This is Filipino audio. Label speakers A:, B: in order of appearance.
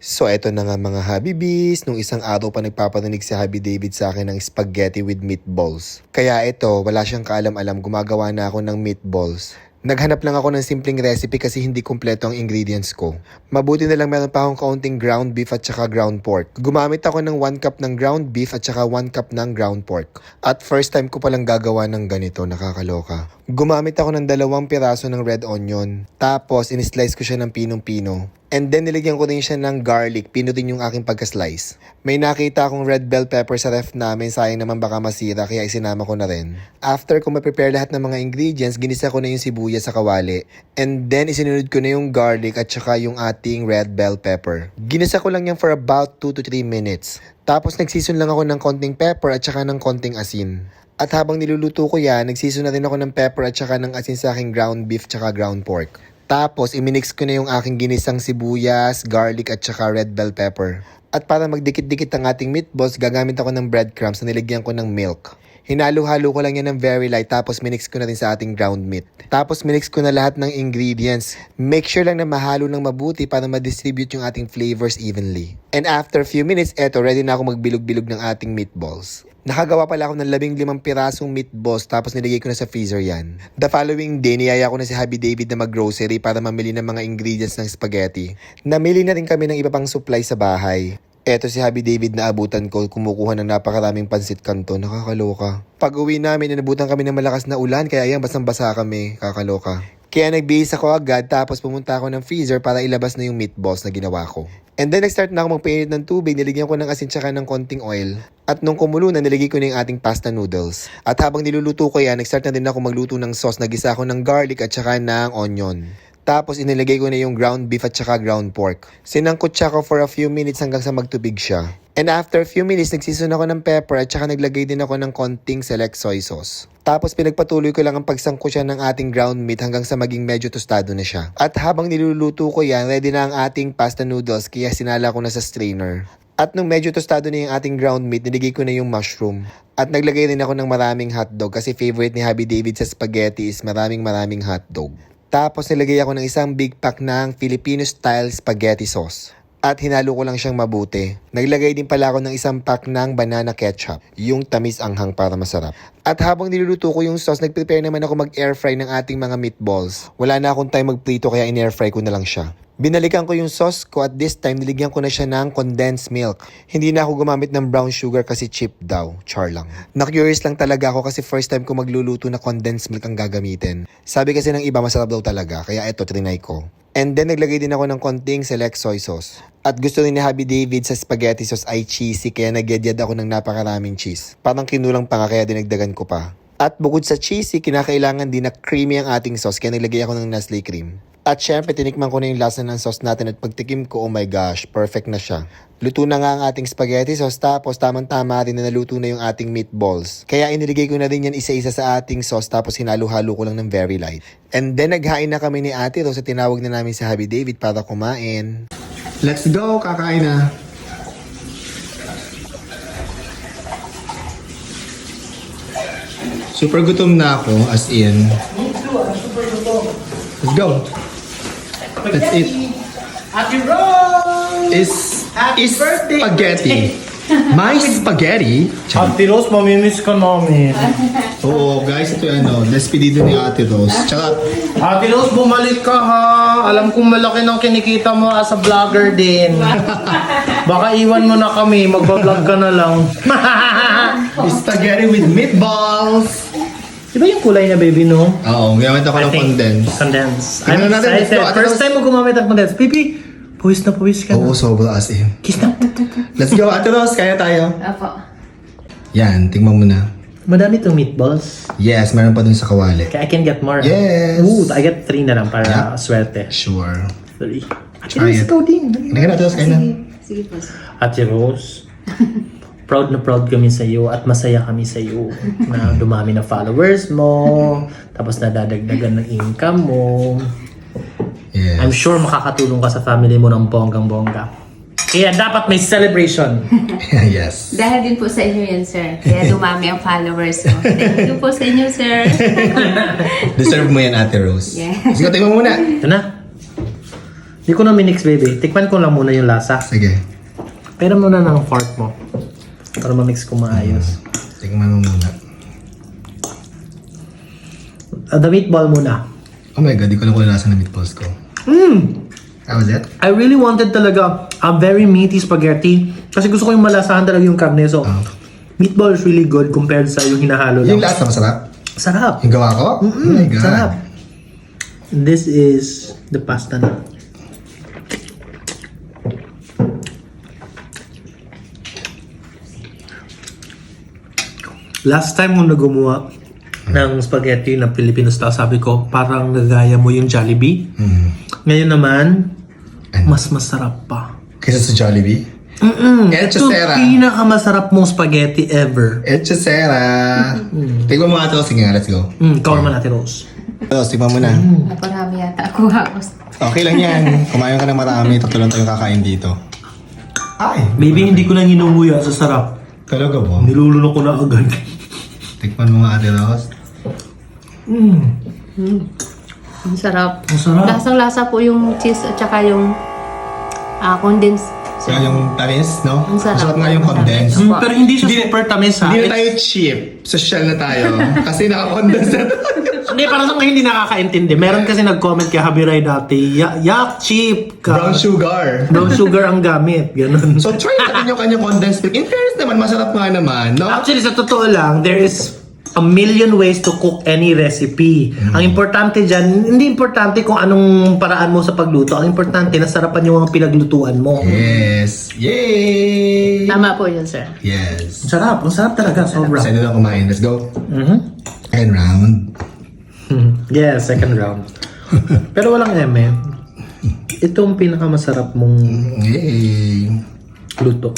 A: So eto na nga mga Habibis, nung isang araw pa nagpaparinig si Habi David sa akin ng spaghetti with meatballs. Kaya ito, wala siyang kaalam-alam, gumagawa na ako ng meatballs. Naghanap lang ako ng simpleng recipe kasi hindi kumpleto ang ingredients ko. Mabuti na lang meron pa akong kaunting ground beef at saka ground pork. Gumamit ako ng 1 cup ng ground beef at saka 1 cup ng ground pork. At first time ko palang gagawa ng ganito, nakakaloka. Gumamit ako ng dalawang piraso ng red onion. Tapos, in-slice ko siya ng pinong-pino. And then, nilagyan ko rin siya ng garlic. Pino din yung aking pagka-slice. May nakita akong red bell pepper sa ref namin. Sayang naman baka masira, kaya isinama ko na rin. After ko ma-prepare lahat ng mga ingredients, ginisa ko na yung sibuyas sa kawali. And then, isinunod ko na yung garlic at saka yung ating red bell pepper. Ginisa ko lang yan for about 2 to 3 minutes. Tapos, nagsison lang ako ng konting pepper at saka ng konting asin. At habang niluluto ko yan, nagsison na rin ako ng pepper at saka ng asin sa aking ground beef tsaka ground pork. Tapos, iminix ko na yung aking ginisang sibuyas, garlic at saka red bell pepper. At para magdikit-dikit ang ating meatballs, gagamit ako ng breadcrumbs na nilagyan ko ng milk. Hinalo-halo ko lang yan ng very light tapos minix ko na rin sa ating ground meat. Tapos minix ko na lahat ng ingredients. Make sure lang na mahalo ng mabuti para ma-distribute yung ating flavors evenly. And after few minutes, eto, ready na ako magbilog-bilog ng ating meatballs. Nakagawa pala ako ng labing limang pirasong meatballs tapos nilagay ko na sa freezer yan. The following day, niyaya ko na si Happy David na mag-grocery para mamili ng mga ingredients ng spaghetti. Namili na rin kami ng iba pang supply sa bahay. Eto si Happy David na abutan ko, kumukuha ng napakaraming pansit kanto, nakakaloka. Pag uwi namin, inabutan kami ng malakas na ulan, kaya yan, basang-basa kami, kakaloka. Kaya nagbihis ako agad tapos pumunta ako ng freezer para ilabas na yung meatballs na ginawa ko. And then nag-start na ako magpainit ng tubig, niligyan ko ng asin tsaka ng konting oil. At nung kumulo na, nilagay ko na yung ating pasta noodles. At habang niluluto ko yan, nag-start na din ako magluto ng sauce. Nagisa ako ng garlic at tsaka ng onion. Tapos inilagay ko na yung ground beef at saka ground pork. Sinangkot siya ko for a few minutes hanggang sa magtubig siya. And after a few minutes, nagsison ako ng pepper at saka naglagay din ako ng konting select soy sauce. Tapos pinagpatuloy ko lang ang pagsangko siya ng ating ground meat hanggang sa maging medyo tostado na siya. At habang niluluto ko yan, ready na ang ating pasta noodles kaya sinala ko na sa strainer. At nung medyo tostado na yung ating ground meat, niligay ko na yung mushroom. At naglagay rin ako ng maraming hotdog kasi favorite ni Happy David sa spaghetti is maraming maraming hotdog. Tapos nilagay ako ng isang big pack ng Filipino style spaghetti sauce. At hinalo ko lang siyang mabuti. Naglagay din pala ako ng isang pack ng banana ketchup, yung tamis anghang para masarap. At habang niluluto ko yung sauce, nag-prepare naman ako mag-air fry ng ating mga meatballs. Wala na akong time magprito kaya in-air fry ko na lang siya. Binalikan ko yung sauce ko at this time niligyan ko na siya ng condensed milk. Hindi na ako gumamit ng brown sugar kasi cheap daw. Char lang. Na-curious lang talaga ako kasi first time ko magluluto na condensed milk ang gagamitin. Sabi kasi ng iba masarap daw talaga kaya eto trinay ko. And then naglagay din ako ng konting select soy sauce. At gusto ni Happy David sa spaghetti sauce ay cheesy kaya nagyadyad ako ng napakaraming cheese. Parang kinulang pa nga kaya dinagdagan ko pa. At bukod sa cheesy, kinakailangan din na creamy ang ating sauce kaya naglagay ako ng Nestle cream. At syempre, tinikman ko na yung lasa ng sauce natin at pagtikim ko, oh my gosh, perfect na siya. Luto na nga ang ating spaghetti sauce tapos tamang-tama rin na naluto na yung ating meatballs. Kaya iniligay ko na rin yan isa-isa sa ating sauce tapos hinalo-halo ko lang ng very light. And then naghain na kami ni Ate Rose at tinawag na namin si Happy David para kumain. Let's go! Kakain na! Super gutom na ako, as in. Let's go! Let's eat.
B: Happy Rose!
A: Is,
B: Happy
A: is
B: birthday!
A: spaghetti. My spaghetti.
B: Ate Rose, mamimiss ka namin.
A: Oo, guys, ito yung ano, despedido ni Ate Rose. Tsaka,
B: Ate Rose, bumalik ka ha. Alam kong malaki ng kinikita mo as a vlogger din. Baka iwan mo na kami, magbablog ka na lang.
A: spaghetti with meatballs.
B: Di ba yung kulay niya, baby, no?
A: Oo, gamit ako ng
B: I think-
A: condense.
B: Condense.
A: Tingnan
B: I'm
A: natin, let's
B: excited.
A: go, Ate
B: First
A: Rose.
B: time mo gumamit ng condense. Pipi, pawis na pawis ka
A: Oo,
B: na.
A: sobra as in.
B: Kiss na.
A: Let's go, Ate Rose, kaya tayo.
C: Apo.
A: Yan, tingnan mo na.
B: Madami itong meatballs.
A: Yes, meron pa dun sa kawali.
B: Kaya I can get more.
A: Yes.
B: Ooh, I get three na lang para
A: Yeah.
B: swerte.
A: Sure.
B: Three. Ate
A: Try
B: Rose,
A: it.
B: ikaw din.
A: Halika na, Ate Rose, kaya na.
C: Sige po.
B: Ate Rose, proud na proud kami sa iyo at masaya kami sa iyo na dumami na followers mo, tapos nadadagdagan ng income mo. I'm
A: Yes.
B: sure makakatulong ka sa family mo ng bonggang-bongga. Kaya dapat may celebration.
A: yes.
C: Dahil din po sa inyo yan, sir. Kaya dumami ang followers ko. Thank you po sa inyo, sir.
A: Deserve mo yan, Ate Rose.
C: Yes.
A: Sige, tingnan mo muna.
B: Ito na. Hindi ko na minix, baby. Tikman ko lang muna yung lasa.
A: Sige.
B: Pero muna ng fork mo. Para ma-mix ko maayos.
A: Tingnan mo muna.
B: Uh, the meatball muna.
A: Oh my god, di ko na kung lasa ng meatballs ko.
B: Mmm!
A: How was it?
B: I really wanted talaga a very meaty spaghetti. Kasi gusto ko yung malasahan talaga yung karne. So, meatball is really good compared sa yung hinahalo
A: Yung
B: lang.
A: lasa masarap.
B: Sarap.
A: Yung gawa ko? Oh my god.
B: Sarap. This is the pasta na. Last time nung nagumuha ng spaghetti na Filipino style, sabi ko, parang nagaya mo yung Jollibee.
A: Mm.
B: Ngayon naman,
A: Ano?
B: mas masarap pa.
A: Kaysa sa Jollibee?
B: Mm-mm.
A: Echo
B: Ito
A: Sera.
B: pinakamasarap mong spaghetti ever.
A: Echesera. Tignan mo nga ito. Sige nga, let's go.
B: Mm, ikaw naman natin, Rose.
A: Rose, tignan mo na.
C: Naparami yata ako hapos.
A: Okay lang yan. Kumain ka ng marami. Tatlo lang tayong kakain dito. Ay!
B: Baby, hindi ko na nginunguya sa sarap.
A: Talaga ba?
B: Nilulunok ko na agad.
A: Tikman mo nga ate Rose.
B: Mm.
C: Ang sarap.
B: Ang sarap.
C: Lasang-lasa po yung cheese at saka yung ah, condensed.
A: So, yung tamis, no?
C: Ang sarap.
A: Masarap nga yung condensed.
B: Mm, pero hindi siya super tamis ha.
A: Hindi na tayo cheap. Social na tayo. Kasi naka-condense na
B: Hindi, para sa mga hindi nakakaintindi. Meron kasi nag-comment kay Habiray dati, "Ya- yak cheap ka.
A: Brown sugar.
B: Brown sugar ang gamit. Ganun.
A: So, try natin yung kanyang condensed milk. In fairness naman, masarap nga naman, no?
B: Actually, sa totoo lang, there is a million ways to cook any recipe. Ang importante dyan, hindi importante kung anong paraan mo sa pagluto. Ang importante, nasarapan yung mga pinaglutuan mo.
A: Yes. Yay!
C: Tama po yun, sir.
A: Yes.
B: Ang sarap. Ang sarap talaga. Sobra.
A: Excited na kumain. Let's go.
B: Mhm.
A: And round.
B: Yeah, second round. Pero walang eme. Ito ang pinakamasarap mong
A: Yay!
B: luto.